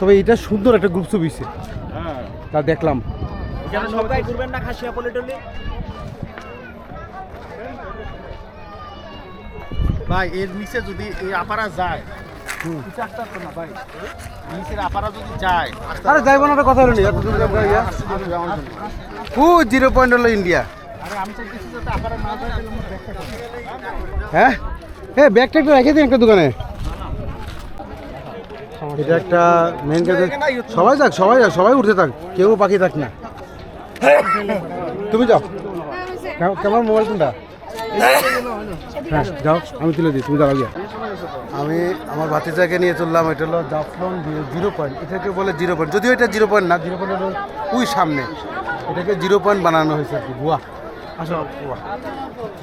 তবে এটা সুন্দর একটা গ্রুপ ছবি হ্যাঁ। তা দেখলাম। এখানে ঘুরবেন না খাসিয়া পলিটলি ভাই এর নিচে যদি এই আপারা যায় ভাই। নিচের আপারা যদি যায় আরে যাইব না কথা হলো জিরো পয়েন্ট হলো ইন্ডিয়া। হ্যাঁ? হ্যাঁ ব্যাগটা একটু রেখে দিন একটা দোকানে। এটা একটা মেন গেট সবাই যাক সবাই যাক সবাই উঠতে থাক কেউ বাকি থাক না। তুমি যাও। কেমন- মোবাইল কোনটা হ্যাঁ যাও আমি তুলে দিই তুমি দাঁড়াও আমি আমার ভাতিজাকে নিয়ে চললাম এটা হলো জাফলন জিরো পয়েন্ট এটাকে বলে জিরো পয়েন্ট যদিও এটা জিরো পয়েন্ট না জিরো পয়েন্ট হলো ওই সামনে। এটাকে জিরো পয়েন্ট বানানো হয়েছে আর কি বুয়া। আসো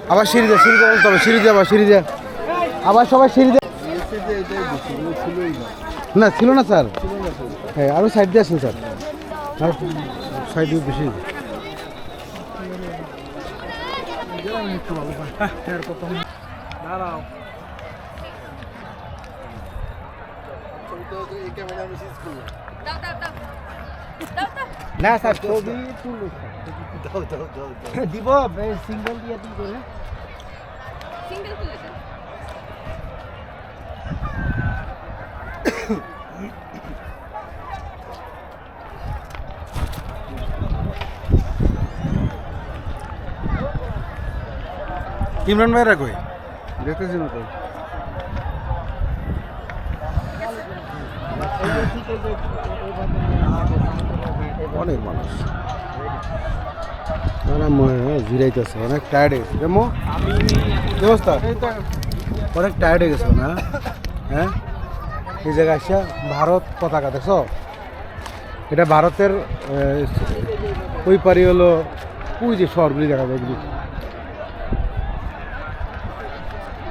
আবার সিঁড়ি দিয়ে সিঁড়ি বলতে হবে সিঁড়ি দিয়ে আবার সিঁড়ি দিয়ে আবার সবাই সিঁড়ি না। ছিল না স্যার। হ্যাঁ আরও সাইড দিয়ে আসুন স্যার। আর সাইড দিয়ে বেশি। দাঁড়াও দাও দাও দাও দাও দাও। না স্যার ছবি তুলো দিব সিঙ্গেল দিয়ে দিব সিঙ্গেল খুলে ইমরান ভাইরা কই? দেখতেছি না কই অনেক মানুষ। মনে জিরাইতেছে, অনেক টায়ার্ড হয়ে গেছে। কেমন কি অবস্থা অনেক টায়ার্ড হয়ে গেছে না? হ্যাঁ? এই জায়গায় আসা ভারত পতাকা, দেখছ? এটা ভারতের ওই পারি হলো, ওই যে শহরগুলি দেখা যায়